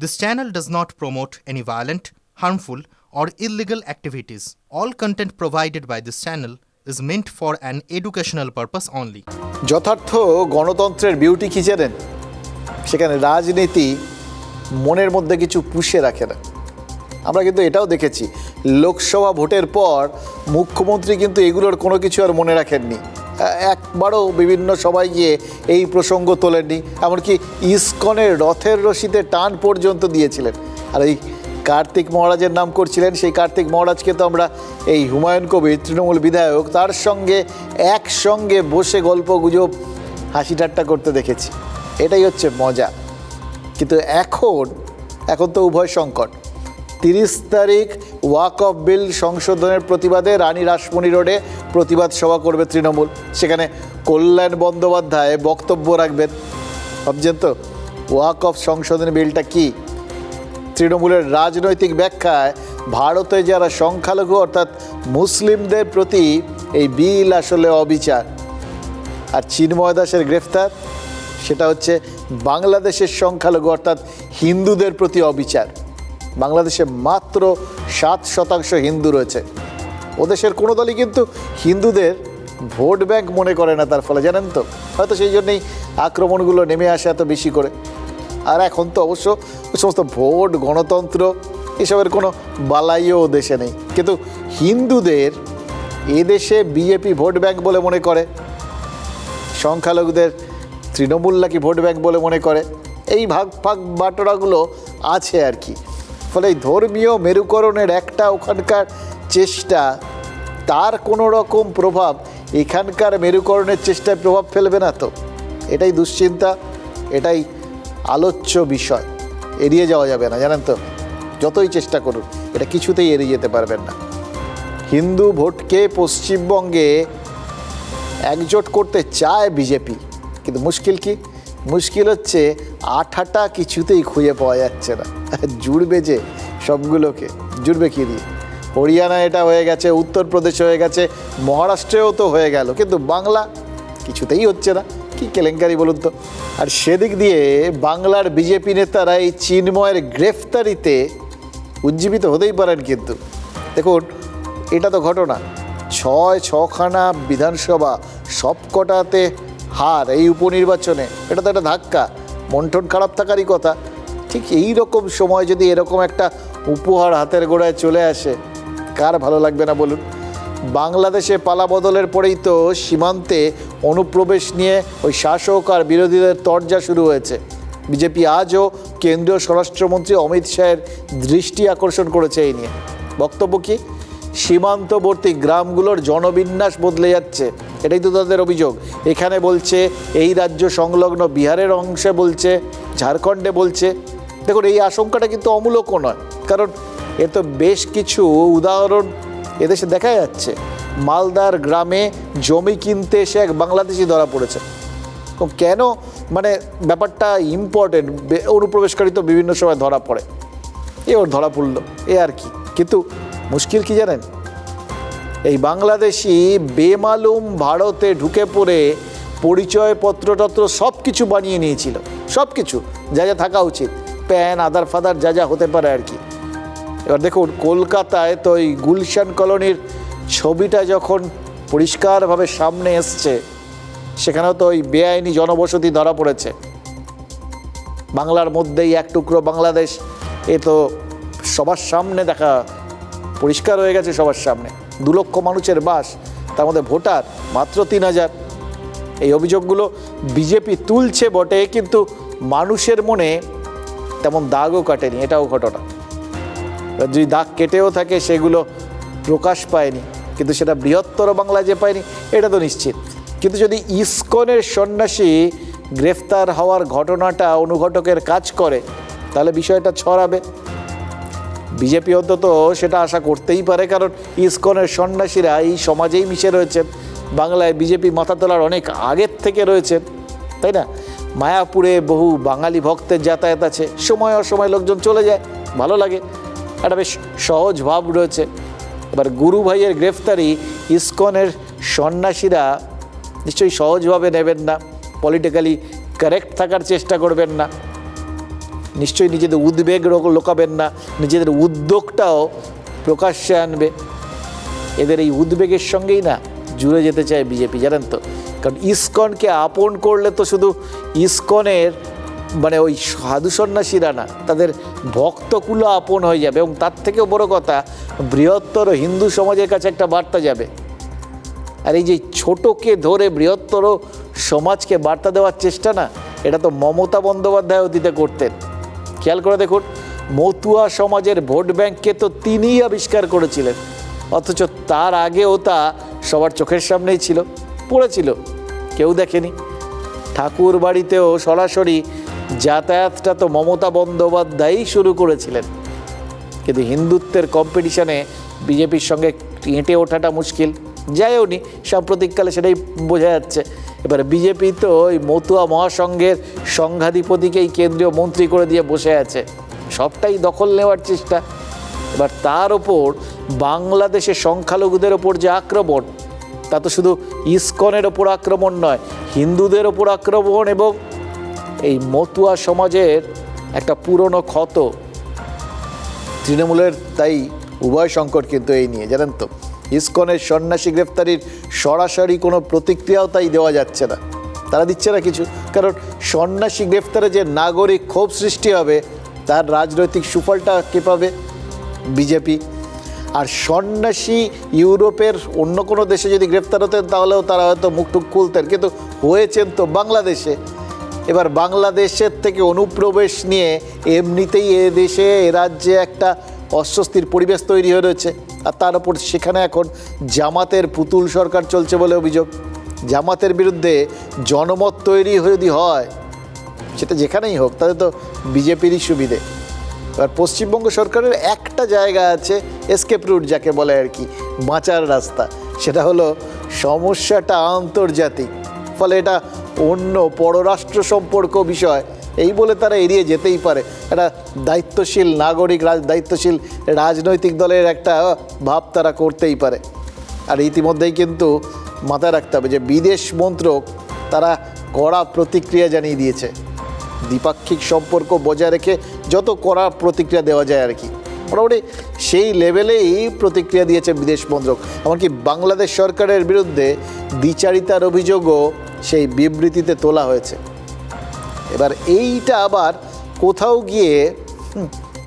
This channel does not promote any violent, harmful, or illegal activities. All content provided by this channel is meant for an educational purpose only. যথার্থ গণতন্ত্রের beauty কি জানেন সেখানে রাজনীতি মনের মধ্যে কিছু পুষে রাখে না আমরা কিন্তু এটাও দেখেছি লোকসভা ভোটের পর মুখ্যমন্ত্রী কিন্তু এগুলোর কোনো কিছু আর মনে রাখেননি একবারও বিভিন্ন সবাই গিয়ে এই প্রসঙ্গ তোলেননি। এমনকি ইস্কনের রথের রশিতে টান পর্যন্ত দিয়েছিলেন। আর এই কার্তিক মহারাজের নাম করছিলেন, সেই কার্তিক মহারাজকে তো আমরা এই হুমায়ুন কবির তৃণমূল বিধায়ক, তার সঙ্গে একসঙ্গে বসে গল্প গুজব হাসি ঠাট্টা করতে দেখেছি। এটাই হচ্ছে মজা। কিন্তু এখন এখন তো উভয় সংকট। তিরিশ তারিখ ওয়াক অফ বিল সংশোধনের প্রতিবাদে রানী রাসমণি রোডে প্রতিবাদ সভা করবে তৃণমূল। সেখানে কল্যাণ বন্দ্যোপাধ্যায় বক্তব্য রাখবেন। ভাবছেন তো, ওয়াক অফ সংশোধন বিলটা কি? তৃণমূলের রাজনৈতিক ব্যাখ্যায় ভারতে যারা সংখ্যালঘু, অর্থাৎ মুসলিমদের প্রতি এই বিল আসলে অবিচার। আর চিন্ময় দাসের গ্রেফতার, সেটা হচ্ছে বাংলাদেশের সংখ্যালঘু, অর্থাৎ হিন্দুদের প্রতি অবিচার। বাংলাদেশে মাত্র সাত শতাংশ হিন্দু রয়েছে। ও দেশের কোনো দলই কিন্তু হিন্দুদের ভোট ব্যাংক মনে করে না তার ফলে, জানেন তো? হয়তো সেই জন্যেই আক্রমণগুলো নেমে আসে এত বেশি করে। আর এখন তো অবশ্য ওই সমস্ত ভোট, গণতন্ত্র এসবের কোনো বালাইও দেশে নেই। কিন্তু হিন্দুদের এদেশে বিজেপি ভোট ব্যাংক বলে মনে করে, সংখ্যালঘুদের তৃণমূল নাকি ভোট ব্যাংক বলে মনে করে, এই ভাগ ভাগ বাটোরাগুলো আছে আর কি। ফলে ধর্মীয় মেরুকরণের একটা ওখানকার চেষ্টা। তার কোনো রকম প্রভাব এখানকার মেরুকরণের চেষ্টায় প্রভাব ফেলবে না তো। এটাই দুশ্চিন্তা, এটাই আলোচ্য বিষয়। এড়িয়ে যাওয়া যাবে না, জানেন তো? যতই চেষ্টা করুন, এটা কিছুতেই এড়িয়ে যেতে পারবেন না। হিন্দু ভোটকে পশ্চিমবঙ্গে একজোট করতে চায় বিজেপি। কিন্তু মুশকিল কি? মুশকিল হচ্ছে আঠাটা কিছুতেই খুঁজে পাওয়া যাচ্ছে না। জুড়বে যে সবগুলোকে, জুড়বে কি দিয়ে? হরিয়ানা এটা হয়ে গেছে, উত্তরপ্রদেশ হয়ে গেছে, মহারাষ্ট্রেও তো হয়ে গেল, কিন্তু বাংলা কিছুতেই হচ্ছে না। কি কেলেঙ্কারি বলুন তো? আর সেদিক দিয়ে বাংলার বিজেপি নেতারা এই চিন্ময়ের গ্রেফতারিতে উজ্জীবিত হতেই পারেন কিন্তু। দেখুন, এটা তো ঘটনা। ছয়, ছখানা বিধানসভা সবকটাতে হার এই উপনির্বাচনে, এটা তো একটা ধাক্কা। মন্ঠন খারাপ থাকারই কথা। ঠিক এই রকম সময় যদি এরকম একটা উপহার হাতের গোড়ায় চলে আসে, কার ভালো লাগবে না বলুন? বাংলাদেশে পালা বদলের পরেই তো সীমান্তে অনুপ্রবেশ নিয়ে ওই শাসক আর বিরোধীদের তরজা শুরু হয়েছে। বিজেপি আজও কেন্দ্রীয় স্বরাষ্ট্রমন্ত্রী অমিত শাহের দৃষ্টি আকর্ষণ করেছে এই নিয়ে। বক্তব্য কি? সীমান্তবর্তী গ্রামগুলোর জনবিন্যাস বদলে যাচ্ছে। এটাই তো তাদের অভিযোগ। এখানে বলছে, এই রাজ্য সংলগ্ন বিহারের অংশে বলছে, ঝাড়খণ্ডে বলছে। দেখুন, এই আশঙ্কাটা কিন্তু অমূলকও নয়, কারণ এর তো বেশ কিছু উদাহরণ এদেশে দেখা যাচ্ছে। মালদার গ্রামে জমি কিনতে এসে এক বাংলাদেশি ধরা পড়েছে। কেন? মানে ব্যাপারটা ইম্পর্টেন্ট অনুপ্রবেশকারী তো বিভিন্ন সময় ধরা পড়ে। এ ওর ধরা পড়ল, এ আর কি। কিন্তু মুশকিল কি জানেন? বাংলাদেশি বেমালুম ভারতে ঢুকে পড়ে পরিচয়পত্রটত্র সব কিছু বানিয়ে নিয়েছিল। সব কিছু যা যা থাকা উচিত। প্যান, আদার ফাদার, যা যা হতে পারে আর কি। এবার দেখুন, কলকাতায় তো ওই গুলশান কলোনির ছবিটা যখন পরিষ্কারভাবে সামনে এসছে, সেখানেও তো ওই বেআইনি জনবসতি ধরা পড়েছে। বাংলার মধ্যেই এক টুকরো বাংলাদেশ, এ তো সবার সামনে দেখা পরিষ্কার হয়ে গেছে সবার সামনে। দু লক্ষ মানুষের বাস, তার মধ্যে ভোটার মাত্র তিন হাজার। এই অভিযোগগুলো বিজেপি তুলছে বটে, কিন্তু মানুষের মনে তেমন দাগও কাটেনি, এটাও ঘটনা। যদি দাগ কেটেও থাকে, সেগুলো প্রকাশ পায়নি, কিন্তু সেটা বৃহত্তর বাংলা যে পায়নি, এটা তো নিশ্চিত। কিন্তু যদি ইসকনের সন্ন্যাসী গ্রেফতার হওয়ার ঘটনাটা অনুঘটকের কাজ করে, তাহলে বিষয়টা ছড়াবে। বিজেপি অন্তত সেটা আশা করতেই পারে, কারণ ইসকনের সন্ন্যাসীরা এই সমাজেই মিশে রয়েছেন। বাংলায় বিজেপি মাথা তোলার অনেক আগের থেকে রয়েছেন, তাই না? মায়াপুরে বহু বাঙালি ভক্তের যাতায়াত আছে, সময় অসময় লোকজন চলে যায়, ভালো লাগে। একটা বেশ সহজ ভাব রয়েছে। এবার গুরু ভাইয়ের গ্রেফতারি ইসকনের সন্ন্যাসীরা নিশ্চয়ই সহজভাবে নেবেন না, পলিটিক্যালি কারেক্ট থাকার চেষ্টা করবেন না। নিশ্চয়ই নিজেদের উদ্বেগ লোকাবেন না, নিজেদের উদ্যোগটাও প্রকাশ্যে আনবে। এদের এই উদ্বেগের সঙ্গেই না জুড়ে যেতে চায় বিজেপি, জানেন তো? কারণ ইসকনকে আপন করলে তো শুধু ইসকনের মানে ওই সাধু সন্ন্যাসীরা না, তাদের ভক্তকুলো আপন হয়ে যাবে এবং তার থেকেও বড় কথা, বৃহত্তর হিন্দু সমাজের কাছে একটা বার্তা যাবে। আর এই যে ছোটকে ধরে বৃহত্তর সমাজকে বার্তা দেওয়ার চেষ্টা না, এটা তো মমতা বন্দ্যোপাধ্যায় অতীতে করতেন। খেয়াল করে দেখুন, মতুয়া সমাজের ভোট ব্যাংককে তো তিনিই আবিষ্কার করেছিলেন, অথচ তার আগেও তা সবার চোখের সামনেই ছিল, পড়েছিল, কেউ দেখেনি। ঠাকুর বাড়িতেও সরাসরি যাতায়াতটা তো মমতা বন্দ্যোপাধ্যায়ই শুরু করেছিলেন, কিন্তু হিন্দুত্বের কম্পিটিশনে বিজেপির সঙ্গে হেঁটে ওঠাটা মুশকিল যায়ও নি, সাম্প্রতিককালে সেটাই বোঝা যাচ্ছে। এবার বিজেপি তো ওই মতুয়া মহাসংঘের সংঘাধিপতিকেই কেন্দ্রীয় মন্ত্রী করে দিয়ে বসে আছে। সবটাই দখল নেওয়ার চেষ্টা। এবার তার ওপর বাংলাদেশের সংখ্যালঘুদের ওপর যে আক্রমণ, তা তো শুধু ইস্কনের ওপর আক্রমণ নয়, হিন্দুদের ওপর আক্রমণ এবং এই মতুয়া সমাজের একটা পুরনো ক্ষত। তৃণমূলের তাই উভয় সংকট কিন্তু এই নিয়ে, জানেন তো? ইসকনের সন্ন্যাসী গ্রেফতারির সরাসরি কোনো প্রতিক্রিয়াও তাই দেওয়া যাচ্ছে না। তারা দিচ্ছে না কিছু। কারণ সন্ন্যাসী গ্রেফতারে যে নাগরিক ক্ষোভ সৃষ্টি হবে, তার রাজনৈতিক সুফলটা কে পাবে? বিজেপি। আর সন্ন্যাসী ইউরোপের অন্য কোনো দেশে যদি গ্রেফতার হতেন, তাহলেও তারা হয়তো মুখটুক খুলতেন। কিন্তু হয়েছেন তো বাংলাদেশে। এবার বাংলাদেশের থেকে অনুপ্রবেশ নিয়ে এমনিতেই এ দেশে, এ রাজ্যে একটা অস্বস্তির পরিবেশ তৈরি হয়ে রয়েছে। আর তার উপর সেখানে এখন জামাতের পুতুল সরকার চলছে বলে অভিযোগ। জামাতের বিরুদ্ধে জনমত তৈরি যদি হয়, সেটা যেখানেই হোক তাহলে তো বিজেপিরই সুবিধে। এবার পশ্চিমবঙ্গ সরকারের একটা জায়গা আছে, এসকেপ রুট যাকে বলে আর কি, বাঁচার রাস্তা। সেটা হলো সমস্যাটা আন্তর্জাতিক। ফলে এটা অন্য পররাষ্ট্র সম্পর্ক বিষয়, এই বলে তারা এড়িয়ে যেতেই পারে। একটা দায়িত্বশীল নাগরিক দায়িত্বশীল রাজনৈতিক দলের একটা ভাব তারা করতেই পারে। আর ইতিমধ্যেই কিন্তু মাথায় রাখতে হবে যে বিদেশ মন্ত্রক তারা কড়া প্রতিক্রিয়া জানিয়ে দিয়েছে। দ্বিপাক্ষিক সম্পর্ক বজায় রেখে যত কড়া প্রতিক্রিয়া দেওয়া যায় আর কি। মোটামুটি সেই লেভেলেই প্রতিক্রিয়া দিয়েছে বিদেশ মন্ত্রক। এমনকি বাংলাদেশ সরকারের বিরুদ্ধে দ্বিচারিতার অভিযোগও সেই বিবৃতিতে তোলা হয়েছে। এবার এইটা আবার কোথাও গিয়ে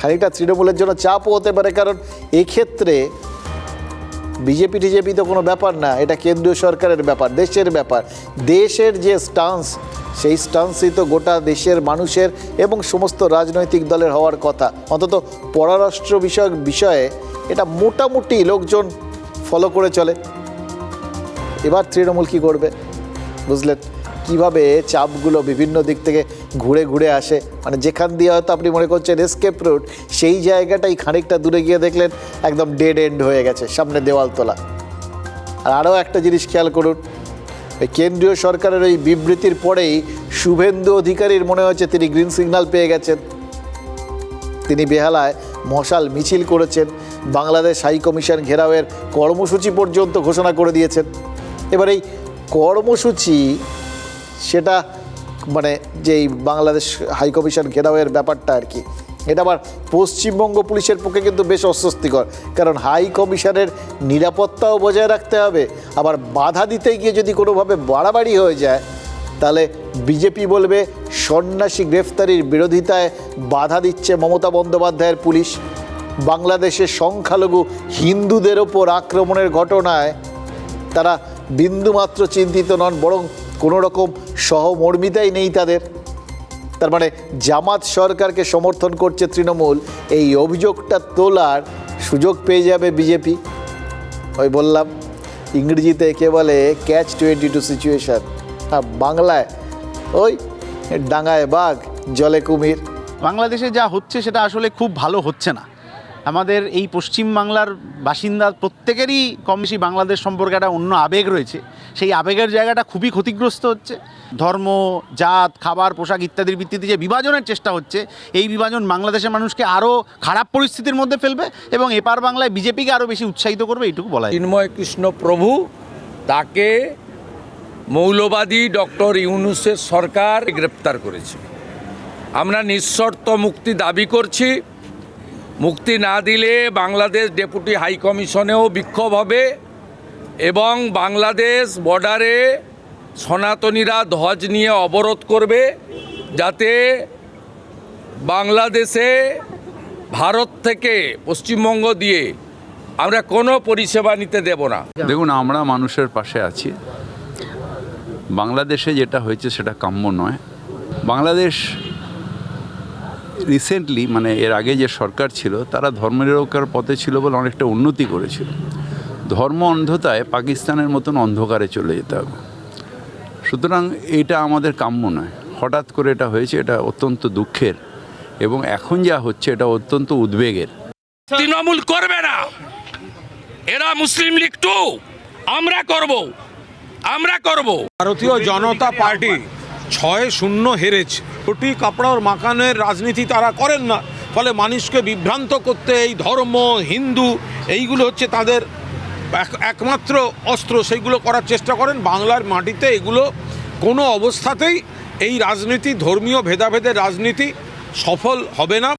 খানিকটা তৃণমূলের জন্য চাপও হতে পারে, কারণ এক্ষেত্রে বিজেপি টিজেপি তো কোনো ব্যাপার না, এটা কেন্দ্রীয় সরকারের ব্যাপার, দেশের ব্যাপার। দেশের যে স্টান্স সেই স্টান্সই তো গোটা দেশের মানুষের এবং সমস্ত রাজনৈতিক দলের হওয়ার কথা। অন্তত পররাষ্ট্র বিষয়ক বিষয়ে এটা মোটামুটি লোকজন ফলো করে চলে। এবার তৃণমূল কী করবে? বুঝলেন? কীভাবে চাপগুলো বিভিন্ন দিক থেকে ঘুরে ঘুরে আসে। মানে যেখান দিয়ে হয়তো আপনি মনে করছেন এসকেপ রুট সেই জায়গাটাই খানিকটা দূরে গিয়ে দেখলেন একদম ডেড এন্ড হয়ে গেছে, সামনে দেওয়াল তোলা। আর আরও একটা জিনিস খেয়াল করুন কেন্দ্রীয় সরকারের ওই বিবৃতির পরেই শুভেন্দু অধিকারীর মনে হচ্ছে তিনি গ্রিন সিগন্যাল পেয়ে গেছেন। তিনি বেহালায় মশাল মিছিল করেছেন, বাংলাদেশ হাই কমিশন ঘেরাওয়ের কর্মসূচি পর্যন্ত ঘোষণা করে দিয়েছেন। এবার এই কর্মসূচি সেটা মানে যেই বাংলাদেশ হাই কমিশন ঘেরাওয়ের ব্যাপারটা আর কি। এটা আবার পশ্চিমবঙ্গ পুলিশের পক্ষে কিন্তু বেশ অস্বস্তিকর। কারণ হাই কমিশনের নিরাপত্তাও বজায় রাখতে হবে। আবার বাধা দিতে গিয়ে যদি কোনোভাবে বাড়াবাড়ি হয়ে যায়, তাহলে বিজেপি বলবে, সন্ন্যাসী গ্রেফতারির বিরোধিতায় বাধা দিচ্ছে মমতা বন্দ্যোপাধ্যায়ের পুলিশ। বাংলাদেশের সংখ্যালঘু হিন্দুদের ওপর আক্রমণের ঘটনায় তারা বিন্দুমাত্র চিন্তিত নন, বরং কোনো রকম সহমর্মিতাই নেই তাদের। তার মানে জামাত সরকারকে সমর্থন করছে তৃণমূল, এই অভিযোগটা তোলার সুযোগ পেয়ে যাবে বিজেপি। ওই বললাম, ইংরেজিতে একে বলে ক্যাচ টোয়েন্টি টু সিচুয়েশন আর বাংলায়। ওই ডাঙায় বাঘ, জলে কুমির। বাংলাদেশে যা হচ্ছে সেটা আসলে খুব ভালো হচ্ছে না। আমাদের এই পশ্চিম বাংলার বাসিন্দা প্রত্যেকেরই কম বেশি বাংলাদেশ সম্পর্কে একটা অন্য আবেগ রয়েছে। সেই আবেগের জায়গাটা খুবই ক্ষতিগ্রস্ত হচ্ছে। ধর্ম, জাত, খাবার, পোশাক ইত্যাদির ভিত্তিতে যে বিভাজনের চেষ্টা হচ্ছে, এই বিভাজন বাংলাদেশের মানুষকে আরও খারাপ পরিস্থিতির মধ্যে ফেলবে এবং এপার বাংলায় বিজেপিকে আরও বেশি উৎসাহিত করবে, এইটুকু বলা চিন্ময় কৃষ্ণ প্রভু, তাকে মৌলবাদী ডক্টর ইউনুসের সরকার গ্রেপ্তার করেছে। আমরা নিঃশর্ত মুক্তি দাবি করছি। মুক্তি না দিলে বাংলাদেশ ডেপুটি হাই কমিশনেও বিক্ষোভ হবে। এবং বাংলাদেশ বর্ডারে সনাতনীরা ধ্বজ নিয়ে অবরোধ করবে যাতে বাংলাদেশে ভারত থেকে পশ্চিমবঙ্গ দিয়ে আমরা কোনো পরিষেবা নিতে দেব না। দেখুন, আমরা মানুষের পাশে আছি। বাংলাদেশে যেটা হয়েছে সেটা কাম্য নয়। বাংলাদেশ রিসেন্টলি মানে এর আগে যে সরকার ছিল, তারা ধর্মনিরক্ষার পথে ছিল বলে অনেকটা উন্নতি করেছিল। ধর্ম অন্ধতায় পাকিস্তানের মতন অন্ধকারে চলে যেতে হবে। সুতরাং এটা আমাদের কাম্য নয়। হঠাৎ করে এটা হয়েছে এটা অত্যন্ত দুঃখের এবং এখন যা হচ্ছে এটা অত্যন্ত উদ্বেগের। তৃণমূল করবে না। এরা মুসলিম লীগ টু। আমরা করব। আমরা করব। ভারতীয় জনতা পার্টি ছয় শূন্য হেরেছে। রুটি কাপড়ার মাকানের রাজনীতি তারা করেন না। ফলে মানুষকে বিভ্রান্ত করতে এই ধর্ম হিন্দু এইগুলো হচ্ছে তাদের একমাত্র অস্ত্র সেইগুলো করার চেষ্টা করেন। বাংলার মাটিতে এগুলো কোনো অবস্থাতেই এই রাজনীতি, ধর্মীয় ভেদাভেদের রাজনীতি সফল হবে না।